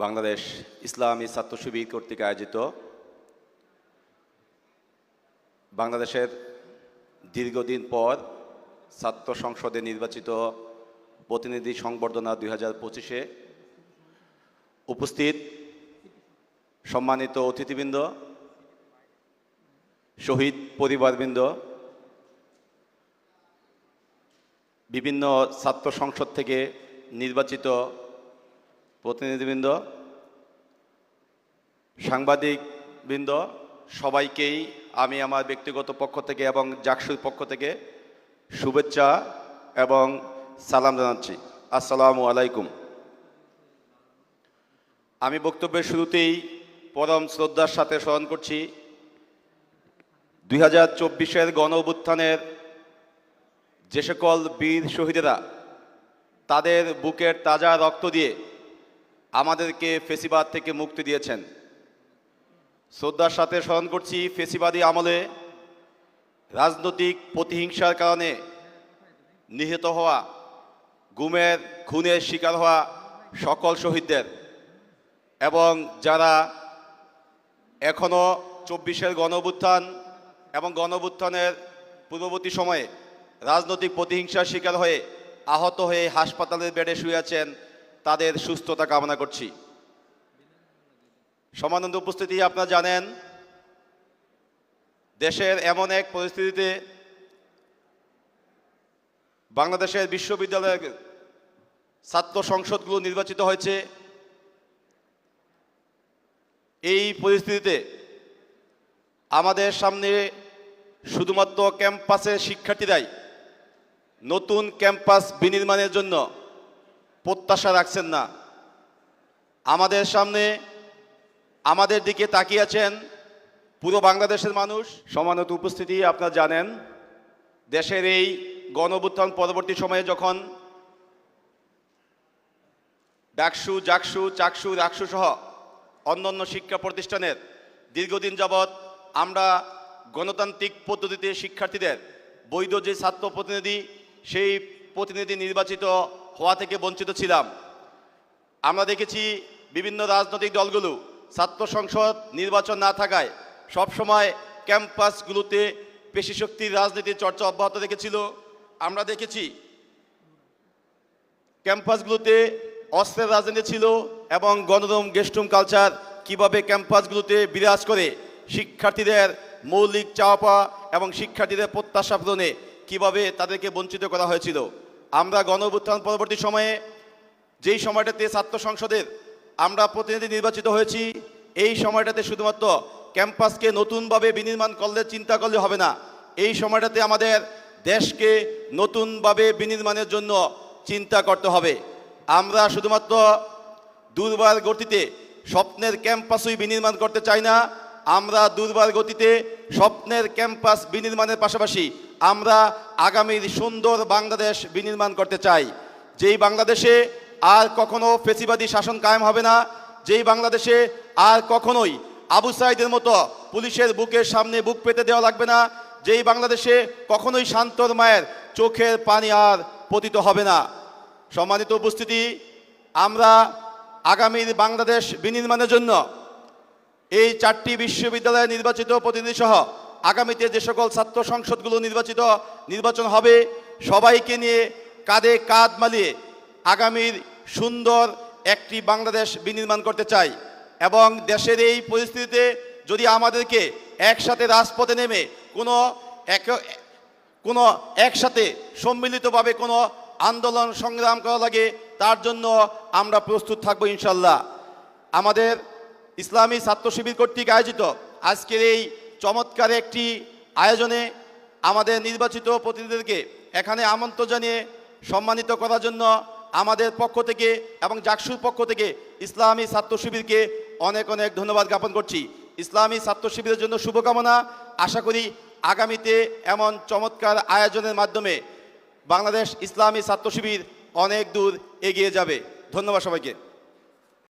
বাংলাদেশ ইসলামী ছাত্র শিবির কর্তৃক আয়োজিত বাংলাদেশের দীর্ঘদিন পর ছাত্র সংসদে নির্বাচিত প্রতিনিধি সংবর্ধনা দুই হাজার পঁচিশে উপস্থিত সম্মানিত অতিথিবৃন্দ, শহীদ পরিবারবৃন্দ, বিভিন্ন ছাত্র সংসদ থেকে নির্বাচিত প্রতিনিধিবৃন্দ, সাংবাদিকবৃন্দ, সবাইকেই আমি আমার ব্যক্তিগত পক্ষ থেকে এবং জাকসুর পক্ষ থেকে শুভেচ্ছা এবং সালাম জানাচ্ছি। আসসালামু আলাইকুম। আমি বক্তব্যের শুরুতেই পরম শ্রদ্ধার সাথে স্মরণ করছি, দুই হাজার চব্বিশের গণ অভ্যুত্থানের যে সকল বীর শহীদেরা তাদের বুকের তাজা রক্ত দিয়ে আমাদেরকে ফেসিবাদ থেকে মুক্তি দিয়েছেন। শ্রদ্ধার সাথে স্মরণ করছি ফেসিবাদী আমলে রাজনৈতিক প্রতিহিংসার কারণে নিহত হওয়া, গুমের, খুনের শিকার হওয়া সকল শহীদদের এবং যারা এখনও চব্বিশের গণঅভ্যুত্থান এবং গণঅভ্যুত্থানের পূর্ববর্তী সময়ে রাজনৈতিক প্রতিহিংসার শিকার হয়ে আহত হয়ে হাসপাতালের বেডে শুয়ে আছেন তাদের সুস্থতা কামনা করছি। সমানন্দ উপস্থিতি, আপনারা জানেন, দেশের এমন এক পরিস্থিতিতে বাংলাদেশের বিশ্ববিদ্যালয়ের ছাত্র সংসদগুলো নির্বাচিত হয়েছে। এই পরিস্থিতিতে আমাদের সামনে শুধুমাত্র ক্যাম্পাসের শিক্ষার্থীরাই নতুন ক্যাম্পাস বিনির্মাণের জন্য প্রত্যাশা রাখছেন না। আমাদের সামনে আমাদের দিকে তাকিয়ে আছেন পুরো বাংলাদেশের মানুষ। সমানত উপস্থিতি, আপনারা জানেন, দেশের এই গণঅভ্যুত্থান পরবর্তী সময়ে যখন ডাকসু জাকসু, চাকসু, রাকসু সহ অন্যান্য শিক্ষা প্রতিষ্ঠানের দীর্ঘদিন যাবৎ আমরা গণতান্ত্রিক পদ্ধতিতে শিক্ষার্থীদের বৈধ যে ছাত্র প্রতিনিধি, সেই প্রতিনিধি নির্বাচিত হওয়া থেকে বঞ্চিত ছিলাম। আমরা দেখেছি বিভিন্ন রাজনৈতিক দলগুলো ছাত্র সংসদ নির্বাচন না থাকায় সবসময় ক্যাম্পাসগুলোতে পেশি শক্তির রাজনীতির চর্চা অব্যাহত রেখেছিল। আমরা দেখেছি ক্যাম্পাসগুলোতে অস্ত্রের রাজনীতি ছিল এবং গণরম গেস্টুম কালচার কীভাবে ক্যাম্পাসগুলোতে বিরাজ করে, শিক্ষার্থীদের মৌলিক চাওয়া এবং শিক্ষার্থীদের প্রত্যাশা পূরণে কীভাবে তাদেরকে বঞ্চিত করা হয়েছিল। আমরা গণ অভ্যুত্থান পরবর্তী সময়ে যেই সময়টাতে ছাত্র সংসদের আমরা প্রতিনিধি নির্বাচিত হয়েছি, এই সময়টাতে শুধুমাত্র ক্যাম্পাসকে নতুনভাবে বিনির্মাণ করলে চিন্তা করলে হবে না। এই সময়টাতে আমাদের দেশকে নতুনভাবে বিনির্মাণের জন্য চিন্তা করতে হবে। আমরা শুধুমাত্র দুর্বার গতিতে স্বপ্নের ক্যাম্পাসই বিনির্মাণ করতে চাই না, আমরা দুর্বার গতিতে স্বপ্নের ক্যাম্পাস বিনির্মাণের পাশাপাশি আমরা আগামীর সুন্দর বাংলাদেশ বিনির্মাণ করতে চাই। যেই বাংলাদেশে আর কখনো ফেসিবাদী শাসন কায়েম হবে না, যেই বাংলাদেশে আর কখনোই আবু সাইদের মতো পুলিশের বুকের সামনে বুক পেতে দেওয়া লাগবে না, যেই বাংলাদেশে কখনোই শান্তর মায়ের চোখের পানি আর পতিত হবে না। সম্মানিত উপস্থিতি, আমরা আগামীর বাংলাদেশ বিনির্মাণের জন্য এই চারটি বিশ্ববিদ্যালয়ে নির্বাচিত প্রতিনিধি সহ আগামীতে যে সকল ছাত্র সংসদগুলো নির্বাচিত, নির্বাচন হবে, সবাইকে নিয়ে কাঁধে কাঁধ মালিয়ে আগামীর সুন্দর একটি বাংলাদেশ বিনির্মাণ করতে চাই এবং দেশের এই পরিস্থিতিতে যদি আমাদেরকে একসাথে রাজপথে নেমে কোনো এক, কোনো একসাথে সম্মিলিতভাবে কোনো আন্দোলন সংগ্রাম করা লাগে, তার জন্য আমরা প্রস্তুত থাকব ইনশাল্লাহ। আমাদের ইসলামী ছাত্র শিবির কর্তৃক আয়োজিত আজকের এই চমৎকার একটি আয়োজনে আমাদের নির্বাচিত প্রতিনিধিদেরকে এখানে আমন্ত্রণ জানিয়ে সম্মানিত করার জন্য আমাদের পক্ষ থেকে এবং জাকসুর পক্ষ থেকে ইসলামী ছাত্র শিবিরকে অনেক অনেক ধন্যবাদ জ্ঞাপন করছি। ইসলামী ছাত্র শিবিরের জন্য শুভকামনা। আশা করি আগামীতে এমন চমৎকার আয়োজনের মাধ্যমে বাংলাদেশ ইসলামী ছাত্র শিবির অনেক দূর এগিয়ে যাবে। ধন্যবাদ সবাইকে।